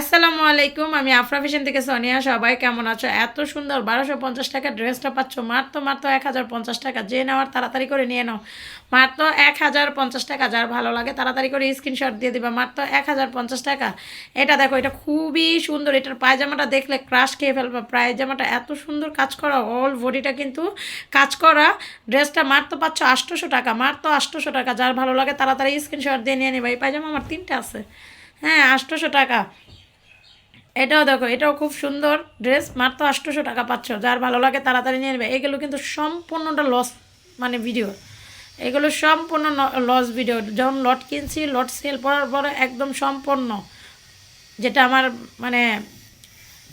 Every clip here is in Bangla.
আসসালামু আলাইকুম, আমি আফরা ফ্যাশন থেকে সোনিয়া। সবাই কেমন আছো? এত সুন্দর, বারোশো পঞ্চাশ টাকা ড্রেসটা পাচ্ছ। মাত্র মাত্র এক হাজার পঞ্চাশ টাকা। যে নেওয়ার তাড়াতাড়ি করে নিয়ে নাও। মাত্র এক হাজার পঞ্চাশ টাকা, যার ভালো লাগে তাড়াতাড়ি করে স্ক্রিনশট দিয়ে দিবা। মাত্র এক হাজার পঞ্চাশ টাকা। এটা দেখো, এটা খুবই সুন্দর। এটার পায়জামাটা দেখলে ক্রাশ খেয়ে ফেলবা। পায়জামাটা এত সুন্দর কাজ করা অল বডিটা কিন্তু কাজ করা। ড্রেসটা মাত্র পাচ্ছ আটশোশো টাকা। মাত্র আটশোশো টাকা। যার ভালো লাগে তাড়াতাড়ি স্ক্রিনশট দিয়ে নিয়ে নিবা। এই পায়জামা আমার তিনটে আছে। হ্যাঁ আটশোশো টাকা। এটাও দেখো, এটাও খুব সুন্দর ড্রেস মাত্র আটশোশো টাকা পাচ্ছ। যার ভালো লাগে তাড়াতাড়ি নিয়ে নেবে। এগুলো কিন্তু সম্পূর্ণটা লস মানে ভিডিও এগুলো সম্পূর্ণ লস ভিডিও যখন লট কিনছি লট সেল করার পরে একদম সম্পূর্ণ। যেটা আমার মানে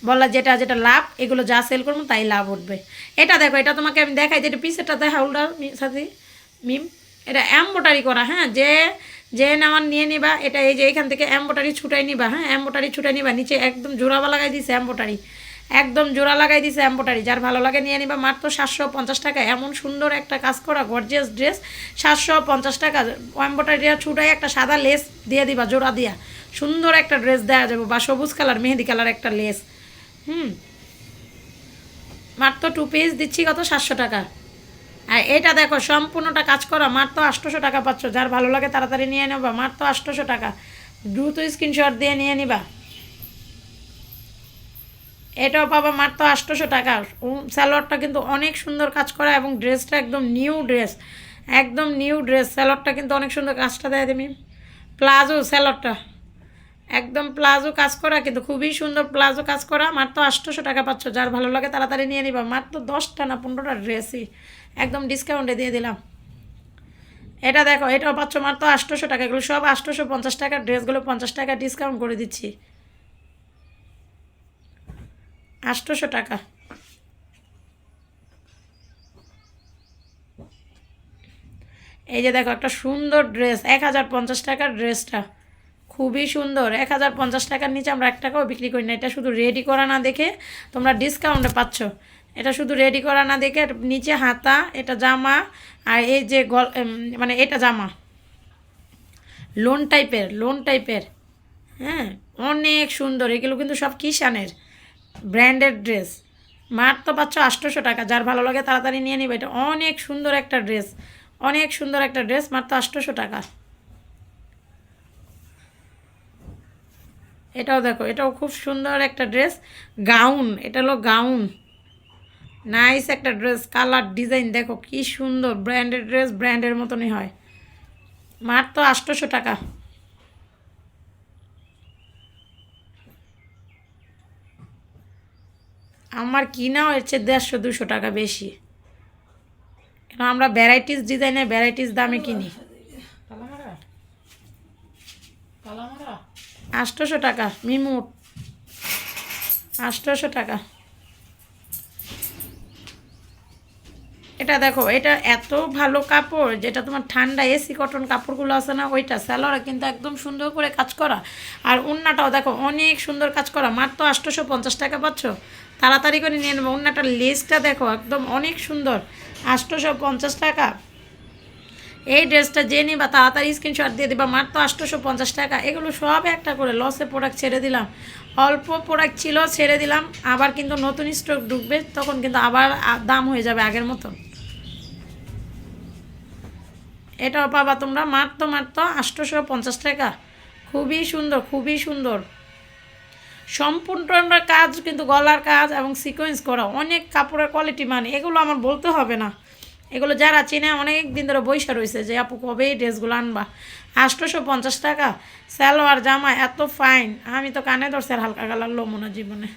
বলা যেটা যেটা লাভ, এগুলো যা সেল করব তাই লাভ উঠবে। এটা দেখো, এটা তোমাকে আমি দেখাই যেটা পিসেরটা দেখা উল্টা সাথে মিম এটা এম্বোটারি করা হ্যাঁ? যে যে নেওয়ার নিয়ে নিবা, এটা এই যে এখান থেকে এম্বোটারি ছুটাই নিবা হ্যাঁ? এম্বোটারি ছুটাই নিবা, নিচে একদম জোড়াবা লাগাই দিছে এম্বোটারি একদম জোড়া লাগাই দিছে এম্বোটারি যার ভালো লাগে নিয়ে নিবা, মাত্র সাতশো পঞ্চাশ টাকা। এমন সুন্দর একটা কাজ করা গর্জিয়াস ড্রেস সাতশো পঞ্চাশ টাকা। এম্বোটারি ছুটাই একটা সাদা লেস দিয়ে দিবা, জোড়া দিয়া। সুন্দর একটা ড্রেস দেওয়া যাবে, বা সবুজ কালার মেহেদি কালার একটা লেস হুম? মাত্র টু পিস দিচ্ছি কত? সাতশো টাকা। এটা দেখো, সম্পূর্ণটা কাজ করা, মাত্র আটশোশো টাকা পাচ্ছ। যার ভালো লাগে তাড়াতাড়ি নিয়ে নেবা, মাত্র আটশোশো টাকা। দ্রুত স্ক্রিনশট দিয়ে নিয়ে নিবা। এটাও পাবা মাত্র আটশোশো টাকা। স্যালোয়ারটা কিন্তু অনেক সুন্দর কাজ করা এবং ড্রেসটা একদম নিউ ড্রেস একদম নিউ ড্রেস স্যালোয়ারটা কিন্তু অনেক সুন্দর কাজটা দেয় তুমি। প্লাজো স্যালোয়ারটা একদম প্লাজো কাজ করা, কিন্তু খুবই সুন্দর প্লাজো কাজ করা। মাত্র আটশোশো টাকা পাচ্ছ। যার ভালো লাগে তাড়াতাড়ি নিয়ে নিবা। মাত্র দশটা না, পনেরোটা ড্রেসই একদম ডিসকাউন্টে দিয়ে দিলাম। এটা দেখো এটাও পাচ্ছ মাত্র আটশোশো টাকা, এগুলো সব আটশোশো পঞ্চাশ টাকার ড্রেসগুলো পঞ্চাশ টাকা ডিসকাউন্ট করে দিচ্ছি। আটশোশো টাকা। এই যে দেখো, একটা সুন্দর ড্রেস এক হাজার পঞ্চাশ টাকার ড্রেসটা। খুবই সুন্দর, এক হাজার পঞ্চাশ টাকার নিচে আমরা এক টাকাও বিক্রি করি না, এটা শুধু রেডি করা না দেখে তোমরা ডিসকাউন্টে পাচ্ছ। এটা শুধু রেডি করা না দেখে নিচে হাতা, এটা জামা আর এই যে গল মানে এটা জামা। লোন টাইপের লোন টাইপের। হ্যাঁ অনেক সুন্দর। এগুলো কিন্তু সব কিষানের ব্র্যান্ডেড ড্রেস। মার তো পাচ্ছ আটশোশো টাকা। যার ভালো লাগে তাড়াতাড়ি নিয়ে নিবে। এটা অনেক সুন্দর একটা ড্রেস। অনেক সুন্দর একটা ড্রেস মার তো আটশোশো টাকা। এটাও দেখো, এটাও খুব সুন্দর একটা ড্রেস। গাউন, এটা হলো গাউন। নাইস একটা ড্রেস কালার ডিজাইন দেখো কি সুন্দর ব্র্যান্ডেড ড্রেস ব্র্যান্ডের মতনই হয়। মার তো আটশোশো টাকা। আমার কিনাও হচ্ছে দেড়শো, দুশো টাকা বেশি। কেন আমরা ভ্যারাইটিস ডিজাইনের ভ্যারাইটিস দামে কিনি? আটশোশো টাকা মিমুট আটশোশো টাকা। এটা দেখো, এটা এত ভালো কাপড়, যেটা তোমার ঠান্ডা এসি কটন কাপড়গুলো আছে না, ওইটা স্যালোরা কিন্তু একদম সুন্দর করে কাজ করা। আর উন্নাটাও দেখো, অনেক সুন্দর কাজ করা। মাত্র আটশোশো পঞ্চাশ টাকা পাচ্ছ? তাড়াতাড়ি করে নিয়ে নেব। উন্নাটার লেসটা দেখো, একদম অনেক সুন্দর। আটশোশো পঞ্চাশ টাকা। এই ড্রেসটা যে নিবা, তাড়াতাড়ি স্ক্রিনশট দিয়ে দিবা। মাত্র আটশোশো পঞ্চাশ টাকা। এগুলো সব একটা করে লসে প্রোডাক্ট ছেড়ে দিলাম। অল্প প্রোডাক্ট ছিল, ছেড়ে দিলাম। আবার কিন্তু নতুন স্টক ঢুকবে, তখন কিন্তু আবার দাম হয়ে যাবে আগের মতন এটাও পাবা তোমরা মাত্র মাত্র আটশোশো পঞ্চাশ টাকা। খুবই সুন্দর খুবই সুন্দর। সম্পূর্ণ কাজ, কিন্তু গলার কাজ এবং সিকোয়েন্স করা, অনেক কাপড়ের কোয়ালিটি মানে এগুলো আমার বলতে হবে না। এগুলো যারা চিনে, অনেক দিন ধরে বৈশা রয়েছে যে, আপু, কবে এই ড্রেসগুলো আনবা? আটশোশো পঞ্চাশ টাকা। সালোয়ার, জামা, এত ফাইন আমি তো কানে ধরছি আর হালকা কালার লো মনে জীবনে।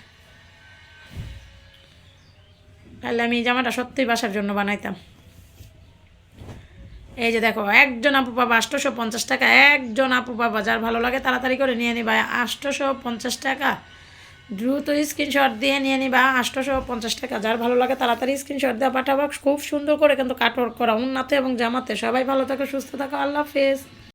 তাহলে আমি এই জামাটা সত্যিই বাসার জন্য বানাইতাম। এই যে দেখো, একজন আপু বাবা আষ্টশো পঞ্চাশ টাকা, একজন আপু বাবা যার ভালো লাগে তাড়াতাড়ি করে নিয়ে নিবা আষ্টশো পঞ্চাশ টাকা। দ্রুত স্ক্রিনশট দিয়ে নিয়ে নিবা আষ্টশো পঞ্চাশ টাকা, যার ভালো লাগে তাড়াতাড়ি স্ক্রিনশট দেওয়া পাঠাবা। খুব সুন্দর করে কিন্তু কাটওয়ার্ক করা, উন্নাতে এবং জামাতে। সবাই ভালো থাকে, সুস্থ থাকো, আল্লাহ হাফেজ।